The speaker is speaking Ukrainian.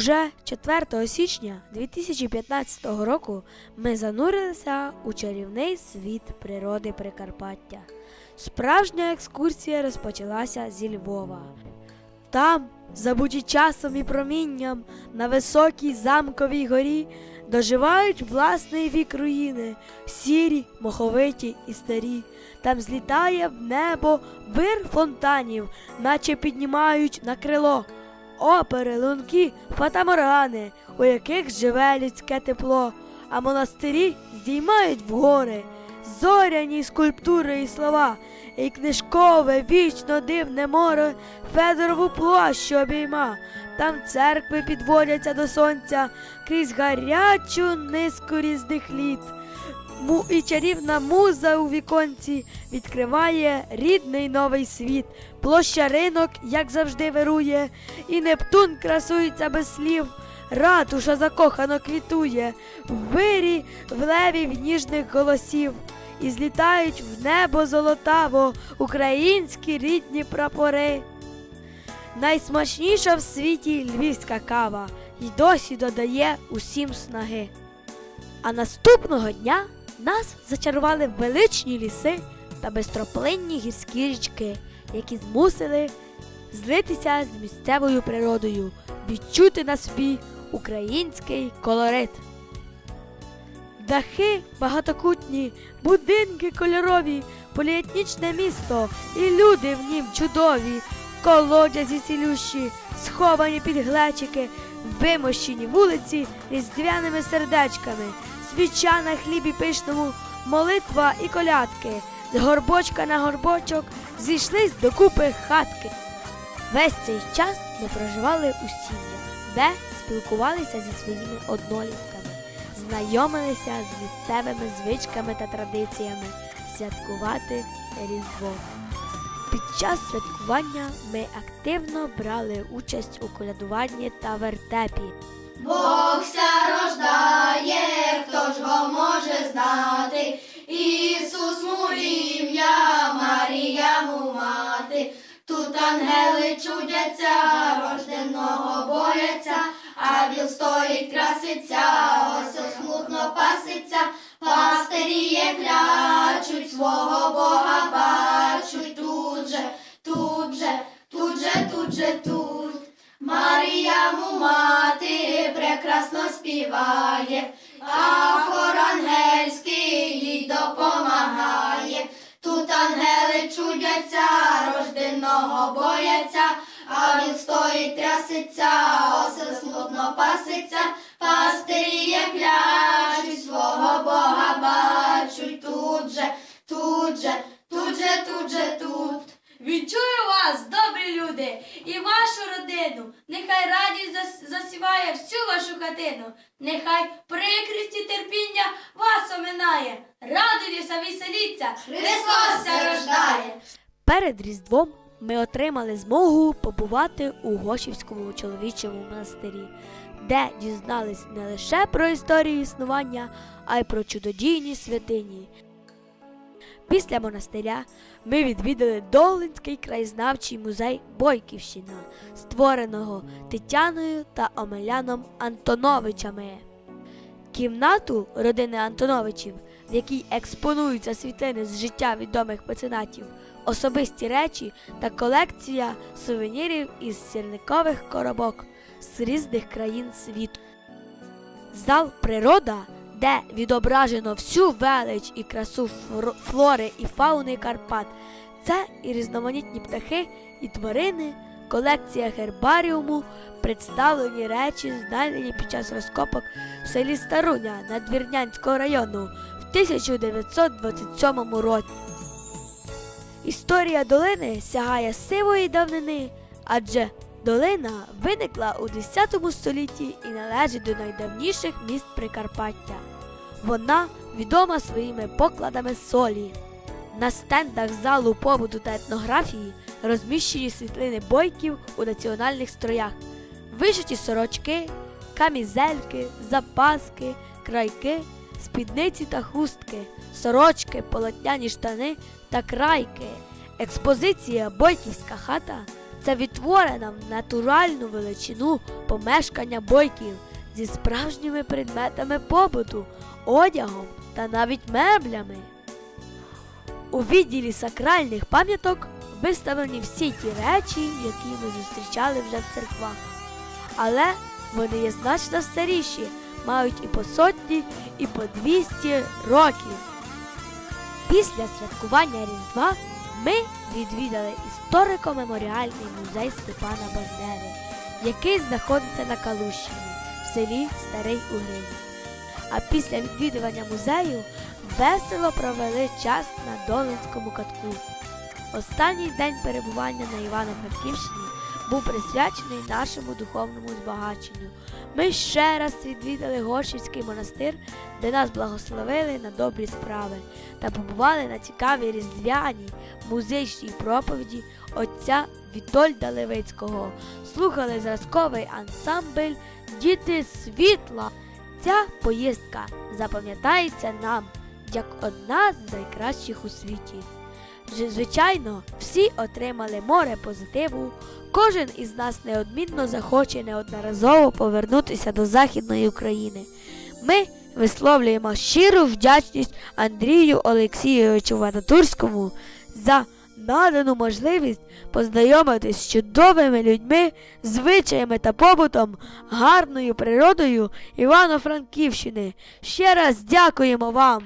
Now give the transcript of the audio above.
Уже 4 січня 2015 року ми занурилися у чарівний світ природи Прикарпаття. Справжня екскурсія розпочалася зі Львова. Там, забуті часом і промінням, на високій замковій горі доживають власний вік руїни, сірі, моховиті і старі. Там злітає в небо вир фонтанів, наче піднімають на крило. Опери, лунки, фатаморгани, у яких живе людське тепло, а монастирі здіймають вгори, зоряні скульптури і слова, і книжкове вічно дивне море Федорову площу обійма. Там церкви підводяться до сонця крізь гарячу низку різних літ. І чарівна муза у віконці відкриває рідний новий світ. Площа ринок, як завжди, вирує, і Нептун красується без слів. Ратуша закохано квітує, в вирі в левів ніжних голосів, і злітають в небо золотаво українські рідні прапори. Найсмачніша в світі львівська кава й досі додає усім снаги. А наступного дня нас зачарували величні ліси та безтроплинні гірські річки, які змусили злитися з місцевою природою, відчути на собі український колорит. Дахи багатокутні, будинки кольорові, поліетнічне місто, і люди в нім чудові, колодязі цілющі, сховані під глечики, вимощені вулиці різдвяними сердечками, свіча на хлібі пишному, молитва і колядки, з горбочка на горбочок зійшлись докупи хатки. Весь цей час ми проживали у сім'ях, де спілкувалися зі своїми однолітками, знайомилися з місцевими звичками та традиціями святкувати Різдво. Під час святкування ми активно брали участь у колядуванні та вертепі. Бог ся рождає, хто ж го може знати? Ісус ім'я, Марія му мати. Тут ангели чудяться, рожденого бояться, а віл стоїть краситься, ось смутно паситься, пастирі є клячуть, свого Бога бачуть тут же, тут же, тут же, тут же, тут. Марія му мати прекрасно співає, а хор ангельський їй допомагає. Тут ангели чудяться, рожденого бояться, а він стоїть трясеться, осел смутно паситься, пастирі є пляшуть, свого Бога бачуть тут же, тут же, тут же, тут же, тут. Відчую вас, добрі люди, і вашу родину. Нехай радість зас- засіває всю вашу хатину. Нехай прикрість і терпіння вас оминає. Радуйтеся, веселіться, Христос рождає. Перед Різдвом ми отримали змогу побувати у Гошівському чоловічому монастирі, де дізнались не лише про історію існування, а й про чудодійні святині. Після монастиря ми відвідали Долинський краєзнавчий музей Бойківщина, створеного Тетяною та Омеляном Антоновичами. Кімнату родини Антоновичів, в якій експонуються світлини з життя відомих меценатів, особисті речі та колекція сувенірів із сірникових коробок з різних країн світу. Зал природа, де відображено всю велич і красу флори і фауни Карпат. Це і різноманітні птахи, і тварини, колекція гербаріуму, представлені речі, знайдені під час розкопок в селі Старуня Надвірнянського району в 1927 році. Історія долини сягає сивої давнини, адже долина виникла у 10 столітті і належить до найдавніших міст Прикарпаття. Вона відома своїми покладами солі. На стендах залу побуту та етнографії розміщені світлини бойків у національних строях, вишиті сорочки, камізельки, запаски, крайки, спідниці та хустки, сорочки, полотняні штани та крайки. Експозиція Бойківська хата Це відтворена в натуральну величину помешкання бойків зі справжніми предметами побуту, одягом та навіть меблями. У відділі сакральних пам'яток виставлені всі ті речі, які ми зустрічали вже в церквах. Але вони є значно старіші, мають і по сотні, і по 200 років. Після святкування Різдва ми відвідали історико-меморіальний музей Степана Бандери, який знаходиться на Калущині в селі Старий Угрині. А після відвідування музею весело провели час на Долинському катку. Останній день перебування на Івано-Франківщині був присвячений нашому духовному збагаченню. Ми ще раз відвідали Горшівський монастир, де нас благословили на добрі справи та побували на цікавій різдвяній музичній проповіді отця Вітольда Левицького. Слухали зразковий ансамбль Діти світла. Ця поїздка запам'ятається нам як одна з найкращих у світі. Звичайно, всі отримали море позитиву. Кожен із нас неодмінно захоче неодноразово повернутися до Західної України. Ми висловлюємо щиру вдячність Андрію Олексійовичу Ванатурському за надану можливість познайомитись з чудовими людьми, звичаями та побутом, гарною природою Івано-Франківщини. Ще раз дякуємо вам!